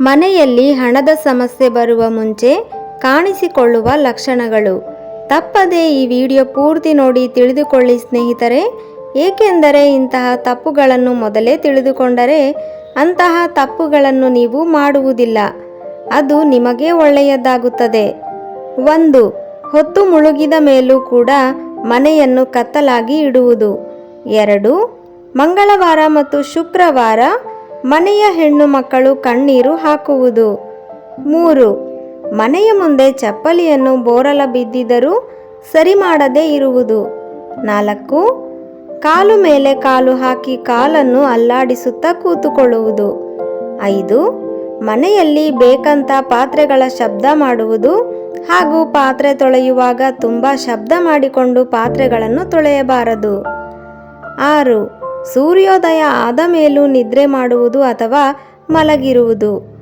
ಮನೆಯಲ್ಲಿ ಹಣದ ಸಮಸ್ಯೆ ಬರುವ ಮುಂಚೆ ಕಾಣಿಸಿಕೊಳ್ಳುವ ಲಕ್ಷಣಗಳು. ತಪ್ಪದೆ ಈ ವಿಡಿಯೋ ಪೂರ್ತಿ ನೋಡಿ ತಿಳಿದುಕೊಳ್ಳಿ ಸ್ನೇಹಿತರೆ. ಏಕೆಂದರೆ ಇಂತಹ ತಪ್ಪುಗಳನ್ನು ಮೊದಲೇ ತಿಳಿದುಕೊಂಡರೆ ಅಂತಹ ತಪ್ಪುಗಳನ್ನು ನೀವು ಮಾಡುವುದಿಲ್ಲ. ಅದು ನಿಮಗೆ ಒಳ್ಳೆಯದಾಗುತ್ತದೆ. ಒಂದು, ಹೊತ್ತು ಮುಳುಗಿದ ಮೇಲೂ ಕೂಡ ಮನೆಯನ್ನು ಕತ್ತಲಾಗಿ ಇಡುವುದು. ಎರಡು, ಮಂಗಳವಾರ ಮತ್ತು ಶುಕ್ರವಾರ ಮನೆಯ ಹೆಣ್ಣು ಮಕ್ಕಳು ಕಣ್ಣೀರು ಹಾಕುವುದು. ಮೂರು, ಮನೆಯ ಮುಂದೆ ಚಪ್ಪಲಿಯನ್ನು ಬೋರಲ ಬಿದ್ದಿದ್ದರೂ ಸರಿ ಮಾಡದೇ ಇರುವುದು. ನಾಲ್ಕು, ಕಾಲು ಮೇಲೆ ಕಾಲು ಹಾಕಿ ಕಾಲನ್ನು ಅಲ್ಲಾಡಿಸುತ್ತಾ ಕೂತುಕೊಳ್ಳುವುದು. ಐದು, ಮನೆಯಲ್ಲಿ ಬೇಕಂತ ಪಾತ್ರೆಗಳ ಶಬ್ದ ಮಾಡುವುದು ಹಾಗೂ ಪಾತ್ರೆ ತೊಳೆಯುವಾಗ ತುಂಬ ಶಬ್ದ ಮಾಡಿಕೊಂಡು ಪಾತ್ರೆಗಳನ್ನು ತೊಳೆಯಬಾರದು. ಆರು ಸೂರ್ಯೋದಯ ಆದ ಮೇಲೂ ನಿದ್ರೆ ಮಾಡುವುದು ಅಥವಾ ಮಲಗಿರುವುದು.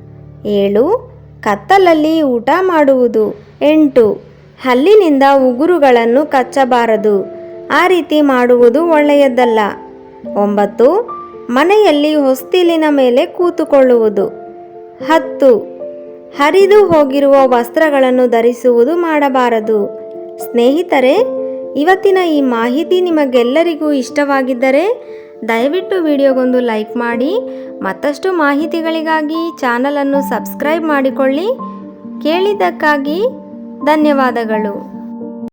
ಏಳು, ಕತ್ತಲಲ್ಲಿ ಊಟ ಮಾಡುವುದು. ಎಂಟು, ಹಲ್ಲಿನಿಂದ ಉಗುರುಗಳನ್ನು ಕಚ್ಚಬಾರದು. ಆ ರೀತಿ ಮಾಡುವುದು ಒಳ್ಳೆಯದಲ್ಲ. ಒಂಬತ್ತು, ಮನೆಯಲ್ಲಿ ಹೊಸ್ತಿಲಿನ ಮೇಲೆ ಕೂತುಕೊಳ್ಳುವುದು. ಹತ್ತು, ಹರಿದು ಹೋಗಿರುವ ವಸ್ತ್ರಗಳನ್ನು ಧರಿಸುವುದು ಮಾಡಬಾರದು. ಸ್ನೇಹಿತರೆ, ಇವತ್ತಿನ ಈ ಮಾಹಿತಿ ನಿಮಗೆಲ್ಲರಿಗೂ ಇಷ್ಟವಾಗಿದ್ದರೆ ದಯವಿಟ್ಟು ವಿಡಿಯೋಗೊಂದು ಲೈಕ್ ಮಾಡಿ ಮತ್ತಷ್ಟು ಮಾಹಿತಿಗಳಿಗಾಗಿ ಚಾನಲನ್ನು ಸಬ್ಸ್ಕ್ರೈಬ್ ಮಾಡಿಕೊಳ್ಳಿ. ಕೇಳಿದ್ದಕ್ಕಾಗಿ ಧನ್ಯವಾದಗಳು.